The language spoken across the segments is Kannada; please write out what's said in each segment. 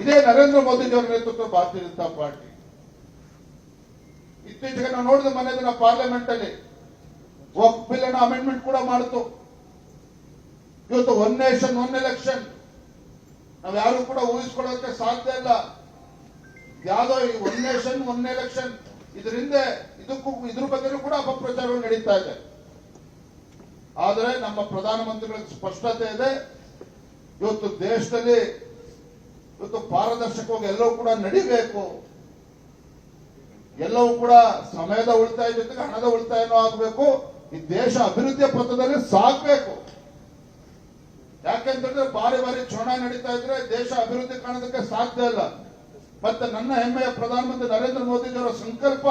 ಇದೇ ನರೇಂದ್ರ ಮೋದಿಜಿಯವರ ನೇತೃತ್ವ ಭಾರತೀಯ ಜನತಾ ಪಾರ್ಟಿ. ಇತ್ತೀಚೆಗೆ ನಾವು ನೋಡಿದ ಮನೆ ದಿನ ಪಾರ್ಲಿಮೆಂಟ್ ಅಲ್ಲಿ ವಕ್ ಬಿಲ್ ಅನ್ನು ಅಮೆಂಡ್ಮೆಂಟ್ ಕೂಡ ಮಾಡಿತು. ಇವತ್ತು ಒನ್ ನೇಷನ್ ಒನ್ ಎಲೆಕ್ಷನ್ ನಾವು ಯಾರು ಕೂಡ ಊಹಿಸ್ಕೊಳ್ಳೋಕೆ ಸಾಧ್ಯ ಇಲ್ಲ. ಯಾವುದೋ ಈ ಒನ್ ನೇಷನ್ ಒನ್ ಎಲೆಕ್ಷನ್ ಇದರಿಂದ ಇದಕ್ಕೂ ಇದ್ರ ಬಗ್ಗೆನೂ ಕೂಡ ಅಪಪ್ರಚಾರಗಳು ನಡೀತಾ ಇದೆ. ಆದರೆ ನಮ್ಮ ಪ್ರಧಾನಮಂತ್ರಿಗಳಿಗೆ ಸ್ಪಷ್ಟತೆ ಇದೆ. ಇವತ್ತು ದೇಶದಲ್ಲಿ ಇವತ್ತು ಪಾರದರ್ಶಕವಾಗಿ ಎಲ್ಲವೂ ಕೂಡ ನಡಿಬೇಕು. ಎಲ್ಲವೂ ಕೂಡ ಸಮಯದ ಉಳಿತಾಯ ಜೊತೆಗೆ ಹಣದ ಉಳಿತಾಯನೂ ಆಗಬೇಕು. ಈ ದೇಶ ಅಭಿವೃದ್ಧಿಯ ಪಥದಲ್ಲಿ ಸಾಗಬೇಕು. ಯಾಕೆಂತಂದ್ರೆ ಬಾರಿ ಬಾರಿ ಚುನಾವಣೆ ನಡೀತಾ ಇದ್ರೆ ದೇಶ ಅಭಿವೃದ್ಧಿ ಕಾಣೋದಕ್ಕೆ ಸಾಧ್ಯ ಇಲ್ಲ. ಮತ್ತೆ ನನ್ನ ಹೆಮ್ಮೆಯ ಪ್ರಧಾನಮಂತ್ರಿ ನರೇಂದ್ರ ಮೋದಿಜಿಯವರ ಸಂಕಲ್ಪ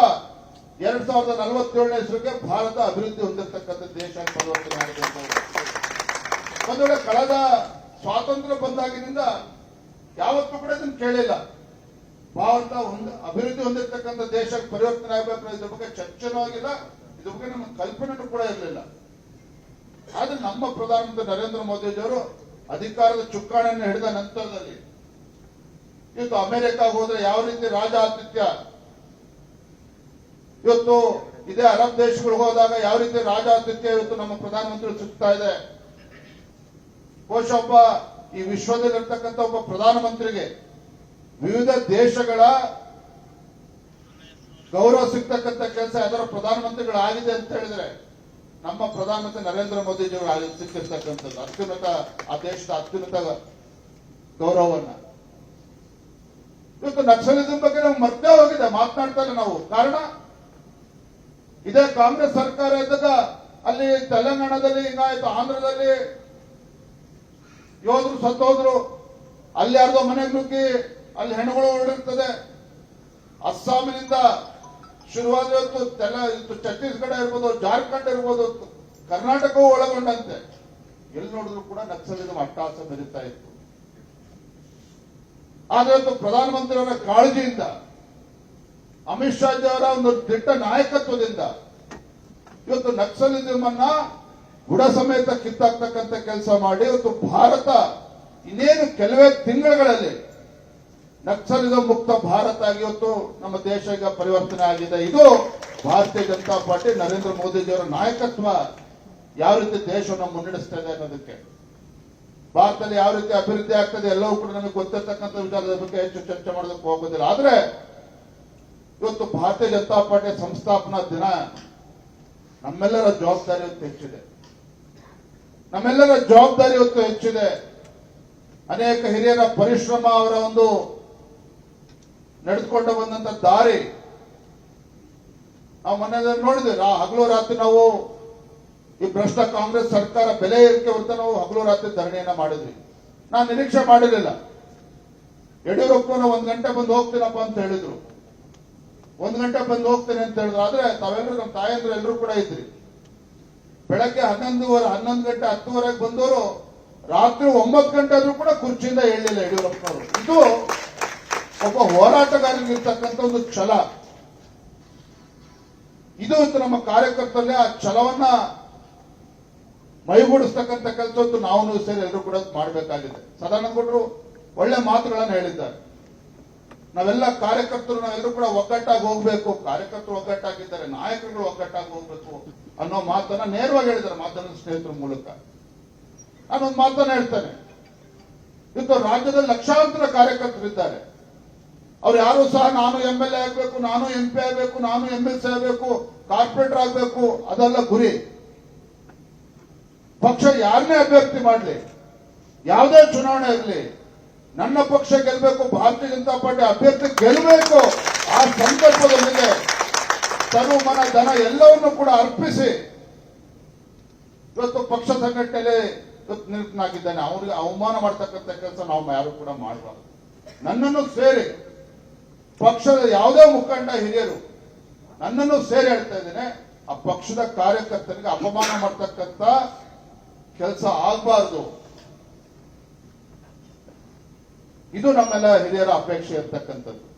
ಎರಡ್ ಸಾವಿರದ ನಲವತ್ತೇಳನೇ ಇಸ್ವಿಗೆ ಭಾರತ ಅಭಿವೃದ್ಧಿ ಹೊಂದಿರತಕ್ಕಂಥ ದೇಶ ಪರಿವರ್ತನೆ ಆಗಬೇಕು ಒಂದು ಕಳೆದ ಸ್ವಾತಂತ್ರ್ಯ ಬಂದಾಗಿನಿಂದ ಯಾವತ್ತೂ ಕೂಡ ಇದನ್ನು ಕೇಳಿಲ್ಲ. ಭಾರತ ಒಂದು ಅಭಿವೃದ್ಧಿ ಹೊಂದಿರತಕ್ಕಂಥ ದೇಶ ಪರಿವರ್ತನೆ ಆಗಬೇಕು ಇದ್ರ ಬಗ್ಗೆ ಚರ್ಚೆನೂ ಆಗಿಲ್ಲ, ಇದ್ರ ಬಗ್ಗೆ ನಮ್ಮ ಕಲ್ಪನೆನೂ ಕೂಡ ಇರಲಿಲ್ಲ. ಆದ್ರೆ ನಮ್ಮ ಪ್ರಧಾನಮಂತ್ರಿ ನರೇಂದ್ರ ಮೋದಿಜಿಯವರು ಅಧಿಕಾರದ ಚುಕ್ಕಾಣಿಯನ್ನು ಹಿಡಿದ ನಂತರದಲ್ಲಿ ಇವತ್ತು ಅಮೆರಿಕ ಹೋದ್ರೆ ಯಾವ ರೀತಿ ರಾಜ ಆತಿಥ್ಯ ಇವತ್ತು ಇದೇ ಅರಬ್ ದೇಶಗಳಿಗೆ ಹೋದಾಗ ಯಾವ ರೀತಿ ರಾಜ ಆತಿಥ್ಯ ಇವತ್ತು ನಮ್ಮ ಪ್ರಧಾನಮಂತ್ರಿ ಸಿಗ್ತಾ ಇದೆ? ಬಹುಶಃ ಈ ವಿಶ್ವದಲ್ಲಿರ್ತಕ್ಕಂಥ ಒಬ್ಬ ಪ್ರಧಾನಮಂತ್ರಿಗೆ ವಿವಿಧ ದೇಶಗಳ ಗೌರವ ಸಿಗ್ತಕ್ಕಂಥ ಕೆಲಸ ಅದರ ಪ್ರಧಾನಮಂತ್ರಿಗಳಾಗಿದೆ ಅಂತ ಹೇಳಿದ್ರೆ ನಮ್ಮ ಪ್ರಧಾನಮಂತ್ರಿ ನರೇಂದ್ರ ಮೋದಿಜಿಯವರು ಆಗಿ ಸಿಕ್ಕಿರ್ತಕ್ಕಂಥದ್ದು ಅತ್ಯುನ್ನತ, ಆ ದೇಶದ ಅತ್ಯುನ್ನತ ಗೌರವವನ್ನ. ಇವತ್ತು ನಕ್ಸಲಿಸಂ ಬಗ್ಗೆ ನಾವು ಮರ್ತೇ ಹೋಗಿದೆ ಮಾತನಾಡ್ತಾರೆ ನಾವು. ಕಾರಣ, ಇದೇ ಕಾಂಗ್ರೆಸ್ ಸರ್ಕಾರ ಇದ್ದಾಗ ಅಲ್ಲಿ ತೆಲಂಗಾಣದಲ್ಲಿ ಹಿಂಗಾಯ್ತು ಆಂಧ್ರದಲ್ಲಿ ಯೋಧರು ಸತ್ತೋದ್ರು, ಅಲ್ಲಿ ಯಾರ್ದೋ ಮನೆಗೆ ನುಗ್ಗಿ ಅಲ್ಲಿ ಹೆಣ್ಣುಗಳು ಹೊರಡಿರ್ತದೆ ಅಸ್ಸಾಮಿನಿಂದ ಶುರುವಾದ ಇವತ್ತು ತೆಲ ಇತ್ತು ಛತ್ತೀಸ್ಗಢ ಇರ್ಬೋದು, ಜಾರ್ಖಂಡ್ ಇರ್ಬೋದು, ಕರ್ನಾಟಕವೂ ಒಳಗೊಂಡಂತೆ. ಎಲ್ಲಿ ನೋಡಿದ್ರು ಕೂಡ ನಕ್ಸಲಿನ ಅಟ್ಟಾಸ ಬೆರೀತಾ ಇತ್ತು. ಆದ್ರೆ ಇವತ್ತು ಪ್ರಧಾನಮಂತ್ರಿಯವರ ಕಾಳಜಿಯಿಂದ, ಅಮಿತ್ ಶಾ ಅವರ ಒಂದು ದಿಟ್ಟ ನಾಯಕತ್ವದಿಂದ, ಇವತ್ತು ನಕ್ಸಲಿಸಂ ಅನ್ನ ಗುಡ ಸಮೇತ ಕಿತ್ತಾಕ್ತಕ್ಕಂಥ ಕೆಲಸ ಮಾಡಿ ಇವತ್ತು ಭಾರತ ಇನ್ನೇನು ಕೆಲವೇ ತಿಂಗಳುಗಳಲ್ಲಿ ನಕ್ಸಲಿಸಂ ಮುಕ್ತ ಭಾರತ ಇವತ್ತು ನಮ್ಮ ದೇಶ ಈಗ ಪರಿವರ್ತನೆ ಆಗಿದೆ. ಇದು ಭಾರತೀಯ ಜನತಾ ಪಾರ್ಟಿ ನರೇಂದ್ರ ಮೋದಿಜಿಯವರ ನಾಯಕತ್ವ ಯಾವ ರೀತಿ ದೇಶವನ್ನು ಮುನ್ನಡೆಸ್ತಾ ಇದೆ ಅನ್ನೋದಕ್ಕೆ. ಭಾರತದಲ್ಲಿ ಯಾವ ರೀತಿ ಅಭಿವೃದ್ಧಿ ಆಗ್ತದೆ ಎಲ್ಲವೂ ಕೂಡ ನಮಗೆ ಗೊತ್ತಿರ್ತಕ್ಕಂಥ ವಿಚಾರದ ಬಗ್ಗೆ ಹೆಚ್ಚು ಚರ್ಚೆ ಮಾಡೋದಕ್ಕೆ ಹೋಗೋದಿಲ್ಲ. ಆದ್ರೆ ಇವತ್ತು ಭಾರತೀಯ ಜನತಾ ಪಾರ್ಟಿ ಸಂಸ್ಥಾಪನಾ ದಿನ ನಮ್ಮೆಲ್ಲರ ಜವಾಬ್ದಾರಿ ಹೆಚ್ಚಿದೆ. ನಮ್ಮೆಲ್ಲರ ಜವಾಬ್ದಾರಿ ಇವತ್ತು ಹೆಚ್ಚಿದೆ. ಅನೇಕ ಹಿರಿಯರ ಪರಿಶ್ರಮ ಅವರ ಒಂದು ನಡೆದುಕೊಂಡು ಬಂದಂತ ದಾರಿ. ನಾವು ಮೊನ್ನೆ ನೋಡಿದ್ವಿ ಆ ಹಗಲು ರಾತ್ರಿ ನಾವು ಈ ಭ್ರಷ್ಟ ಕಾಂಗ್ರೆಸ್ ಸರ್ಕಾರ ಬೆಲೆ ಏರಿಕೆ ಹೊರತು ನಾವು ಹಗಲು ರಾತ್ರಿ ಧರಣಿಯನ್ನ ಮಾಡಿದ್ವಿ. ನಾನು ನಿರೀಕ್ಷೆ ಮಾಡಿರಲಿಲ್ಲ. ಯಡಿಯೂರಪ್ಪನ ಒಂದ್ ಗಂಟೆ ಬಂದು ಹೋಗ್ತೀನಪ್ಪ ಅಂತ ಹೇಳಿದ್ರು. ಒಂದ್ ಗಂಟೆ ಬಂದು ಹೋಗ್ತೇನೆ ಅಂತ ಹೇಳಿದ್ರು. ಆದ್ರೆ ತಾವೆಲ್ಲರೂ ನಮ್ಮ ತಾಯಂದ್ರೆ ಎಲ್ಲರೂ ಕೂಡ ಇದ್ರಿ. ಬೆಳಗ್ಗೆ ಹನ್ನೊಂದುವರೆ, ಹನ್ನೊಂದು ಗಂಟೆ, ಹತ್ತುವರೆಗೆ ಬಂದವರು ರಾತ್ರಿ ಒಂಬತ್ತು ಗಂಟೆ ಆದ್ರೂ ಕೂಡ ಕುರ್ಚಿಯಿಂದ ಹೇಳಿಲ್ಲ ಯಡಿಯೂರಪ್ಪನವರು. ಇದು ಒಬ್ಬ ಹೋರಾಟಗಾರನಿರ್ತಕ್ಕಂಥ ಒಂದು ಛಲ. ಇದು ನಮ್ಮ ಕಾರ್ಯಕರ್ತರಲ್ಲಿ ಆ ಛಲವನ್ನ ಮೈಗೂಡಿಸ್ತಕ್ಕಂಥ ಕೆಲಸ ಇವತ್ತು ನಾವು ಸೇರಿ ಎಲ್ಲರೂ ಕೂಡ ಮಾಡಬೇಕಾಗಿದೆ. ಸದಾನಂದ ಗೌಡರು ಒಳ್ಳೆ ಮಾತುಗಳನ್ನು ಹೇಳಿದ್ದಾರೆ. ನಾವೆಲ್ಲ ಕಾರ್ಯಕರ್ತರು, ನಾವೆಲ್ಲರೂ ಕೂಡ ಒಗ್ಗಟ್ಟಾಗಿ ಹೋಗ್ಬೇಕು. ಕಾರ್ಯಕರ್ತರು ಒಗ್ಗಟ್ಟಾಗಿದ್ದಾರೆ, ನಾಯಕರುಗಳು ಒಗ್ಗಟ್ಟಾಗಿ ಹೋಗ್ಬೇಕು ಅನ್ನೋ ಮಾತನ್ನ ನೇರವಾಗಿ ಹೇಳಿದ್ದಾರೆ ಮಾತನ್ನ ಸ್ನೇಹಿತರ ಮೂಲಕ. ನಾನೊಂದು ಮಾತನ್ನ ಹೇಳ್ತೇನೆ. ಇವತ್ತು ರಾಜ್ಯದಲ್ಲಿ ಲಕ್ಷಾಂತರ ಕಾರ್ಯಕರ್ತರಿದ್ದಾರೆ ಅವ್ರು ಯಾರು ಸಹ ನಾನು ಎಂ ಎಲ್ ಎ ಆಗ್ಬೇಕು, ನಾನು ಎಂ ಪಿ ಆಗ್ಬೇಕು, ನಾನು ಎಂ ಎಲ್ ಸಿ ಆಗ್ಬೇಕು, ಕಾರ್ಪೊರೇಟರ್ ಆಗ್ಬೇಕು, ಅದೆಲ್ಲ ಗುರಿ. ಪಕ್ಷ ಯಾರನ್ನೇ ಅಭ್ಯರ್ಥಿ ಮಾಡಲಿ, ಯಾವುದೇ ಚುನಾವಣೆ ಇರಲಿ ನನ್ನ ಪಕ್ಷ ಗೆಲ್ಲಬೇಕು ಭಾರತೀಯ ಜನತಾ ಪಾರ್ಟಿ ಅಭ್ಯರ್ಥಿ ಗೆಲ್ಲಬೇಕು ಆ ಸಂಕಲ್ಪದೊಂದಿಗೆ ತನು ಮನ ಧನ ಎಲ್ಲವನ್ನು ಕೂಡ ಅರ್ಪಿಸಿ ಇವತ್ತು ಪಕ್ಷ ಸಂಘಟನೆಯಲ್ಲಿ ಇವತ್ತು ನಿರತನಾಗಿದ್ದಾನೆ. ಅವರಿಗೆ ಅವಮಾನ ಮಾಡ್ತಕ್ಕಂಥ ಕೆಲಸ ನಾವು ಯಾರು ಕೂಡ ಮಾಡಬಾರ್ದು. ನನ್ನನ್ನು ಸೇರಿ, ಪಕ್ಷದ ಯಾವುದೇ ಮುಖಂಡ ಹಿರಿಯರು ನನ್ನನ್ನು ಸೇರಿ ಹೇಳ್ತಾ ಇದ್ದೇನೆ. ಆ ಪಕ್ಷದ ಕಾರ್ಯಕರ್ತರಿಗೆ ಅಪಮಾನ ಮಾಡ್ತಕ್ಕಂಥ ಕೆಲಸ ಆಗಬಾರ್ದು. ಇದು ನಮ್ಮೆಲ್ಲ ಹಿರಿಯರ ಅಪೇಕ್ಷೆ ಇರ್ತಕ್ಕಂಥದ್ದು.